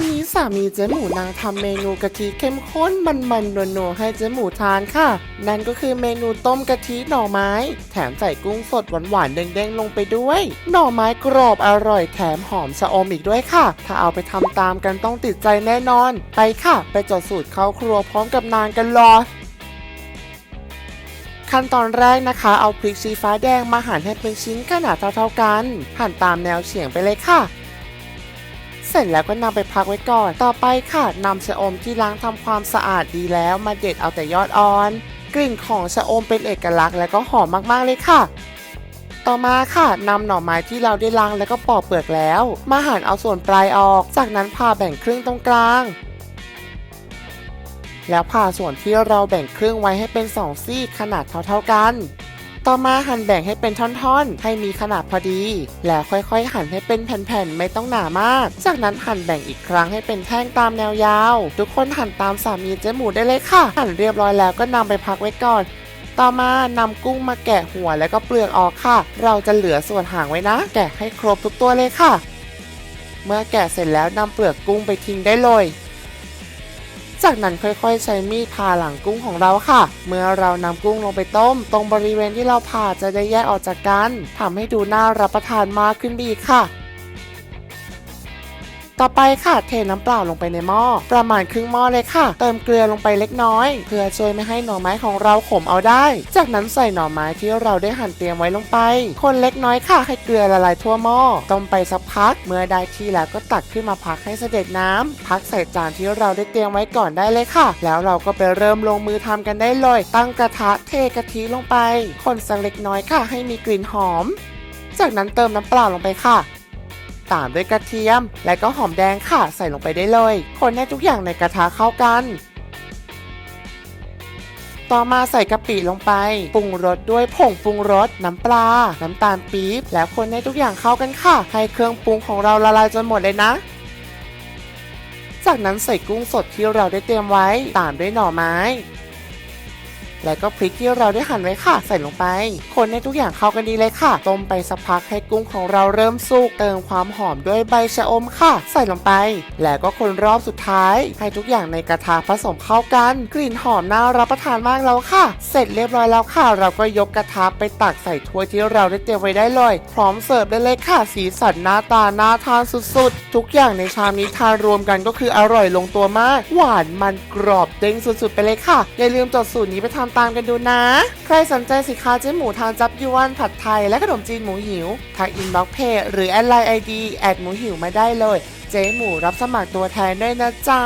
วันนี้สามีเจ๊หมูนางทำเมนูกะทิเข้มข้นมันๆนัวๆให้เจ๊หมูทานค่ะ นั่นก็คือเมนูต้มกะทิหน่อไม้ แถมใส่กุ้งสดหวานๆเด้งๆลงไปด้วย หน่อไม้กรอบอร่อยแถมหอมชะอมอีกด้วยค่ะ ถ้าเอาไปทำตามกันต้องติดใจแน่นอน ไปค่ะ ไปจดสูตรเข้าครัวพร้อมกับนางกันรอขั้นตอนแรกนะคะ เอาพริกชี้ฟ้าแดงมาหั่นให้เป็นชิ้นขนาดเท่าๆกัน หั่นตามแนวเฉียงไปเลยค่ะ เสร็จแล้วก็นำไปพักไว้ก่อน ต่อไปค่ะนำชะอมที่ล้างทำความสะอาดดีแล้วมาเด็ดเอาแต่ยอดอ่อน กลิ่นของชะอมเป็นเอกลักษณ์และก็หอมมากๆเลยค่ะต่อมาค่ะนำหน่อไม้ที่เราได้ล้างแล้วก็ปอกเปลือกแล้ว มาหั่นเอาส่วนปลายออก จากนั้นผ่าแบ่งครึ่งตรงกลาง แล้วผ่าส่วนที่เราแบ่งครึ่งไว้ให้เป็นสองซี่ขนาดเท่าๆกัน ต่อมาหั่นแบ่งให้เป็นท่อนๆ ให้มีขนาดพอดี แล้วค่อยๆ หั่นให้เป็นแผ่นๆ ไม่ต้องหนามาก จากนั้นหั่นแบ่งอีกครั้งให้เป็นแท่งตามแนวยาว ทุกคนหั่นตามสามีเจ๊หมูได้เลยค่ะ หั่นเรียบร้อยแล้วก็นำไปพักไว้ก่อนต่อมานำกุ้งมาแกะหัวแล้วก็เปลือกออกค่ะ เราจะเหลือส่วนหางไว้นะ แกะให้ครบทุกตัวเลยค่ะ เมื่อแกะเสร็จแล้วนำเปลือกกุ้งไปทิ้งได้เลย จากนั้นค่อยๆ ใช้มีดผ่าหลังกุ้งของเราค่ะ เมื่อเรานำกุ้งลงไปต้ม ตรงบริเวณที่เราผ่าจะได้แยกออกจากกันทำให้ดูน่ารับประทานมากขึ้นไปอีกค่ะ ต่อไปค่ะเทน้ำเปล่าลงไปในหม้อประมาณครึ่งหม้อเลยค่ะ เติมเกลือลงไปเล็กน้อย เพื่อช่วยไม่ให้หน่อไม้ของเราขมเอาได้ จากนั้นใส่หน่อไม้ที่เราได้หั่นเตรียมไว้ลงไป คนเล็กน้อยค่ะ ให้เกลือละลายทั่วหม้อต้มไปสักพัก เมื่อได้ที่แล้วก็ตักขึ้นมาพักให้เสด็จน้ำพักใส่จานที่เราได้เตรียมไว้ก่อนได้เลยค่ะ แล้วเราก็ไปเริ่มลงมือทำกันได้เลย ตั้งกระทะเทกะทิลงไป คนสักเล็กน้อยค่ะ ให้มีกลิ่นหอม จากนั้นเติมน้ำเปล่าลงไปค่ะ ตามด้วยกระเทียม และก็หอมแดงค่ะใส่ลงไปได้เลย คนให้ทุกอย่างในกระทะเข้ากัน ต่อมาใส่กะปิลงไป ปรุงรสด้วยผงปรุงรส น้ำปลา น้ำตาลปี๊บ แล้วคนให้ทุกอย่างเข้ากันค่ะ ให้เครื่องปรุงของเราละลายจนหมดเลยนะจากนั้นใส่กุ้งสดที่เราได้เตรียมไว้ตามด้วยหน่อไม้ แล้วก็พริกที่เราได้หั่นไว้ค่ะ ใส่ลงไป คนให้ทุกอย่างเข้ากันดีเลยค่ะ ต้มไปสักพักให้กุ้งของเราเริ่มสุก เติมความหอมด้วยใบชะอมค่ะ ใส่ลงไป แล้วก็คนรอบสุดท้าย ให้ทุกอย่างในกระทะผสมเข้ากัน กลิ่นหอมน่ารับประทานมากแล้วค่ะ เสร็จเรียบร้อยแล้วค่ะ เราก็ยกกระทะไปตักใส่ถ้วยที่เราได้เตรียมไว้ได้เลย พร้อมเสิร์ฟได้เลยค่ะ สีสันหน้าตาน่าทานสุดๆ ทุกอย่างในชามนี้ทานรวมกันก็คืออร่อยลงตัวมาก หวานมันกรอบเด้งสุดๆ ไปเลยค่ะ อย่าลืมจดสูตรนี้ไปทำตามกันดูนะ ใครสนใจสินค้าเจ๊หมูทางจับยวนผัดไทยและขนมจีนหมูหิว ทางอินบ็อกเพจหรือแอดไลน์ไอดีแอดหมูหิวมาได้เลย เจ๊หมูรับสมัครตัวแทนด้วยนะจ๊ะ